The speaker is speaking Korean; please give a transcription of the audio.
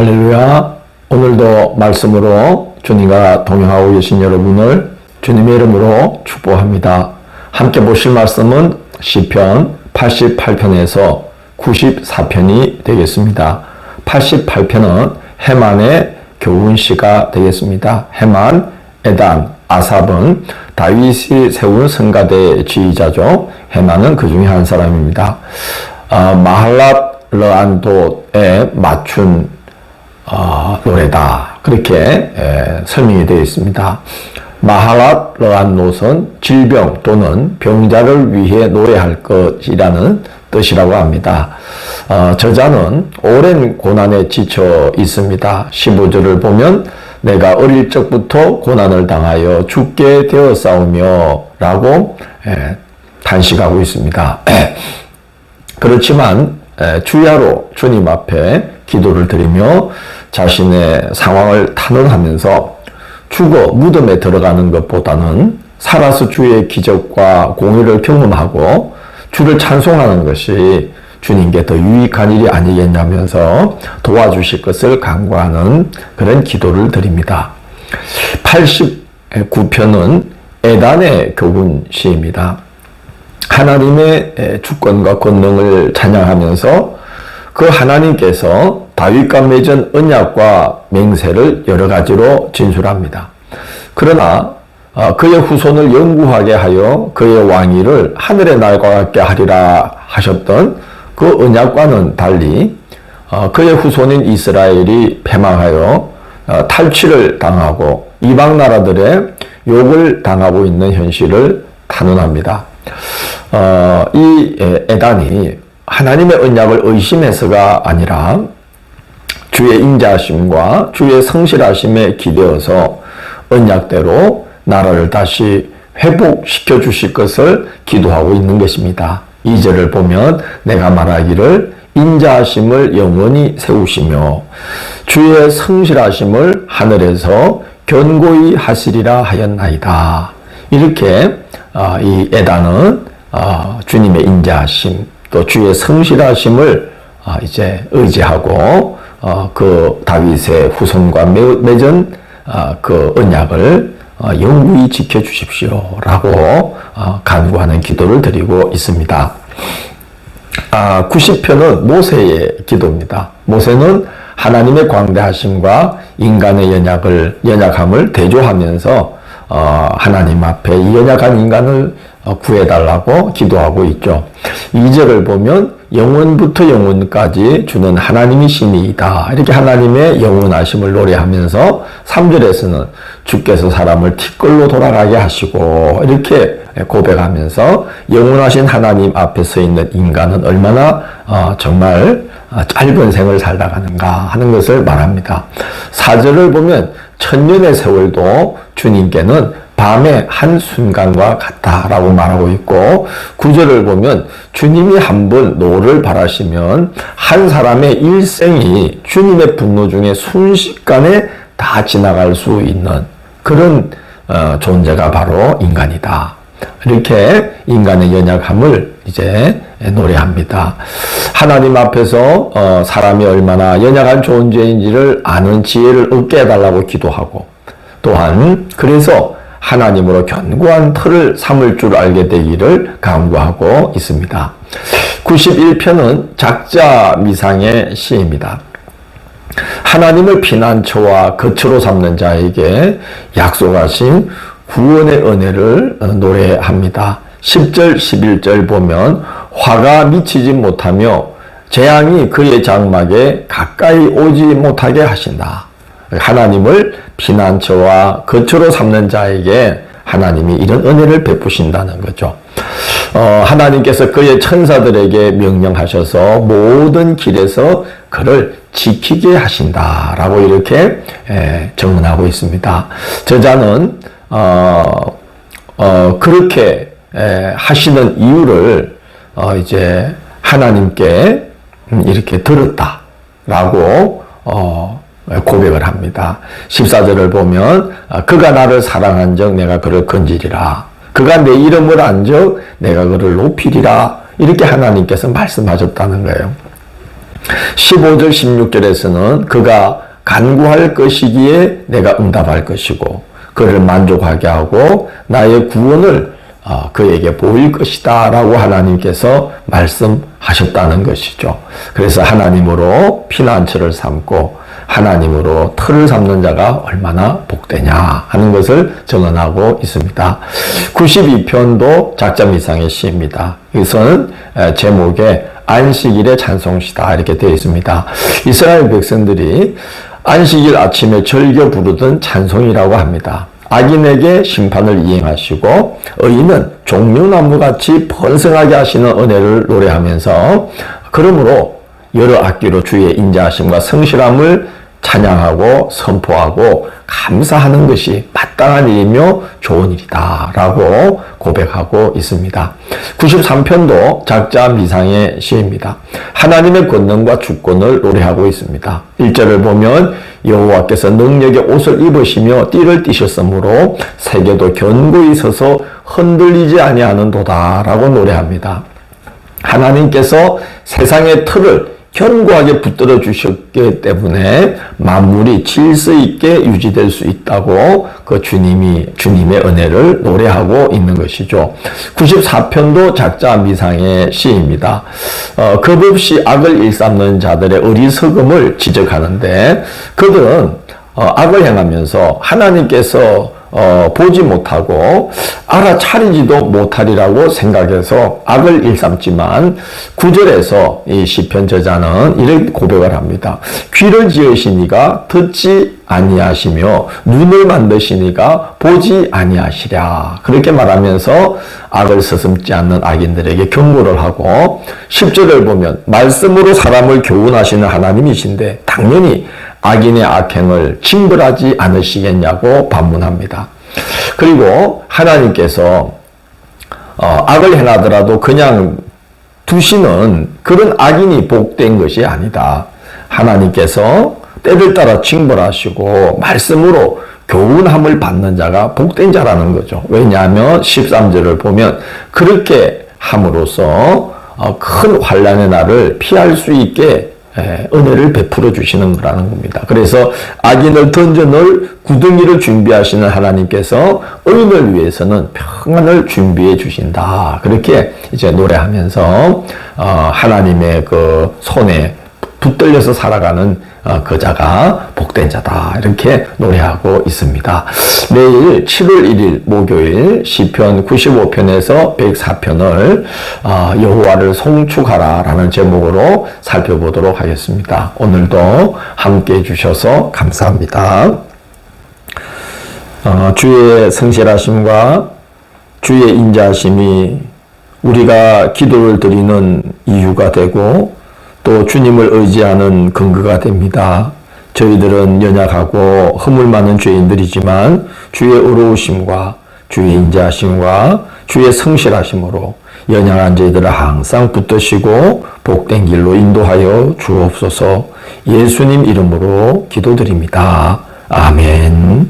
할렐루야. 오늘도 말씀으로 주님과 동행하고 계신 여러분을 주님의 이름으로 축복합니다. 함께 보실 말씀은 시편 88편에서 94편이 되겠습니다. 88편은 해만의 교훈시가 되겠습니다. 해만, 에단, 아삽은 다윗이 세운 성가대 지휘자죠. 해만은 그 중에 한 사람입니다. 어, 마할랏 르안도에 맞춘 어, 노래다. 그렇게 에, 설명이 되어 있습니다. 마하랏 르안노선 질병 또는 병자를 위해 노래할 것이라는 뜻이라고 합니다. 어, 저자는 오랜 고난에 지쳐 있습니다. 15절을 보면 내가 어릴 적부터 고난을 당하여 죽게 되었사오며 라고 에, 탄식하고 있습니다. 그렇지만 에, 주야로 주님 앞에 기도를 드리며 자신의 상황을 탄원하면서 죽어 무덤에 들어가는 것보다는 살아서 주의 기적과 공의를 경험하고 주를 찬송하는 것이 주님께 더 유익한 일이 아니겠냐면서 도와주실 것을 간구하는 그런 기도를 드립니다. 89편은 에단의 교훈 시입니다. 하나님의 주권과 권능을 찬양하면서 그 하나님께서 다윗과 맺은 언약과 맹세를 여러 가지로 진술합니다. 그러나 어, 그의 후손을 영구하게 하여 그의 왕위를 하늘의 날과 같게 하리라 하셨던 그 언약과는 달리 어, 그의 후손인 이스라엘이 패망하여 어, 탈취를 당하고 이방 나라들의 욕을 당하고 있는 현실을 탄원합니다. 이 에단이 하나님의 언약을 의심해서가 아니라 주의 인자하심과 주의 성실하심에 기대어서 언약대로 나라를 다시 회복시켜 주실 것을 기도하고 있는 것입니다. 2절을 보면 내가 말하기를 인자하심을 영원히 세우시며 주의 성실하심을 하늘에서 견고히 하시리라 하였나이다. 이렇게 아, 이 에다는 아, 주님의 인자하심 또 주의 성실하심을 아, 이제 의지하고 어, 그 다윗의 후손과 맺은 그 언약을 어, 영구히 지켜 주십시오라고 어, 간구하는 기도를 드리고 있습니다. 아, 90편은 모세의 기도입니다. 모세는 하나님의 광대하심과 인간의 연약을 연약함을 대조하면서 어, 하나님 앞에 이 연약한 인간을 어, 구해달라고 기도하고 있죠. 2절을 보면 영원부터 영원까지 주는 하나님이 신이다. 이렇게 하나님의 영원하심을 노래하면서 3절에서는 주께서 사람을 티끌로 돌아가게 하시고 이렇게 고백하면서 영원하신 하나님 앞에 서 있는 인간은 얼마나 어, 정말 어, 짧은 생을 살다가는가 하는 것을 말합니다. 4절을 보면 천년의 세월도 주님께는 밤의 한순간과 같다라고 말하고 있고 구절을 보면 주님이 한 번 노를 바라시면 한 사람의 일생이 주님의 분노 중에 순식간에 다 지나갈 수 있는 그런 어, 존재가 바로 인간이다. 이렇게 인간의 연약함을 이제 노래합니다. 하나님 앞에서 어, 사람이 얼마나 연약한 존재인지를 아는 지혜를 얻게 해달라고 기도하고 또한 그래서 하나님으로 견고한 틀을 삼을 줄 알게 되기를 강구하고 있습니다. 91편은 작자 미상의 시입니다. 하나님을 피난처와 거처로 삼는 자에게 약속하신 구원의 은혜를 노래합니다. 10절, 11절 보면 화가 미치지 못하며 재앙이 그의 장막에 가까이 오지 못하게 하신다. 하나님을 피난처와 거처로 삼는 자에게 하나님이 이런 은혜를 베푸신다는 거죠. 어, 하나님께서 그의 천사들에게 명령하셔서 모든 길에서 그를 지키게 하신다라고 이렇게 에, 정문하고 있습니다. 저자는 어, 어, 그렇게 에, 하시는 이유를 어, 이제 하나님께 이렇게 들었다라고 어, 고백을 합니다. 14절을 보면 아, 그가 나를 사랑한 적 내가 그를 건지리라. 그가 내 이름을 안적 내가 그를 높이리라. 이렇게 하나님께서 말씀하셨다는 거예요. 15절 16절에서는 그가 간구할 것이기에 내가 응답할 것이고 그를 만족하게 하고 나의 구원을 어, 그에게 보일 것이다 라고 하나님께서 말씀하셨다는 것이죠. 그래서 하나님으로 피난처를 삼고 하나님으로 틀을 삼는 자가 얼마나 복되냐 하는 것을 정언하고 있습니다. 92편도 작점 이상의 시입니다. 이것은 제목에 안식일의 찬송시다 이렇게 되어 있습니다. 이스라엘 백성들이 안식일 아침에 절겨 부르던 찬송이라고 합니다. 악인에게 심판을 이행하시고 의인은 종려나무같이 번성하게 하시는 은혜를 노래하면서 그러므로 여러 악기로 주의 인자하심과 성실함을 찬양하고 선포하고 감사하는 것이 마땅한 일이며 좋은 일이다 라고 고백하고 있습니다. 93편도 작자 미상의 시입니다. 하나님의 권능과 주권을 노래하고 있습니다. 1절을 보면 여호와께서 능력의 옷을 입으시며 띠를 띠셨으므로 세계도 견고히 서서 흔들리지 아니하는 도다 라고 노래합니다. 하나님께서 세상의 틀을 견고하게 붙들어 주셨기 때문에 만물이 질서 있게 유지될 수 있다고 그 주님이 주님의 은혜를 노래하고 있는 것이죠. 94편도 작자 미상의 시입니다. 어, 겁 없이 악을 일삼는 자들의 어리석음을 지적하는데 그들은 어, 악을 행하면서 하나님께서 어, 보지 못하고 알아차리지도 못하리라고 생각해서 악을 일삼지만 구절에서 이 시편 저자는 이렇게 고백을 합니다. 귀를 지으시니가 듣지 아니하시며 눈을 만드시니가 보지 아니하시랴. 그렇게 말하면서 악을 서슴지 않는 악인들에게 경고를 하고 10절을 보면 말씀으로 사람을 교훈하시는 하나님이신데 당연히 악인의 악행을 징벌하지 않으시겠냐고 반문합니다. 그리고 하나님께서 어, 악을 행하더라도 그냥 두시는 그런 악인이 복된 것이 아니다. 하나님께서 때를 따라 징벌하시고 말씀으로 교훈함을 받는 자가 복된 자라는 거죠. 왜냐하면 13절을 보면 그렇게 함으로써 어, 큰 환란의 날을 피할 수 있게 예, 은혜를 베풀어 주시는 거라는 겁니다. 그래서 악인을 던져 넣을 구덩이를 준비하시는 하나님께서 의인을 위해서는 평안을 준비해 주신다. 그렇게 이제 노래하면서 어, 하나님의 그 손에 붙들려서 살아가는 어, 그자가 복된 자다 이렇게 노래하고 있습니다. 내일 7월 1일 목요일 시편 95편에서 104편을 어, 여호와를 송축하라 라는 제목으로 살펴보도록 하겠습니다. 오늘도 함께 해 주셔서 감사합니다. 어, 주의 성실하심과 주의 인자하심이 우리가 기도를 드리는 이유가 되고 또 주님을 의지하는 근거가 됩니다. 저희들은 연약하고 허물 많은 죄인들이지만 주의 의로우심과 주의 인자하심과 주의 성실하심으로 연약한 저희들을 항상 붙드시고 복된 길로 인도하여 주옵소서 예수님 이름으로 기도드립니다. 아멘.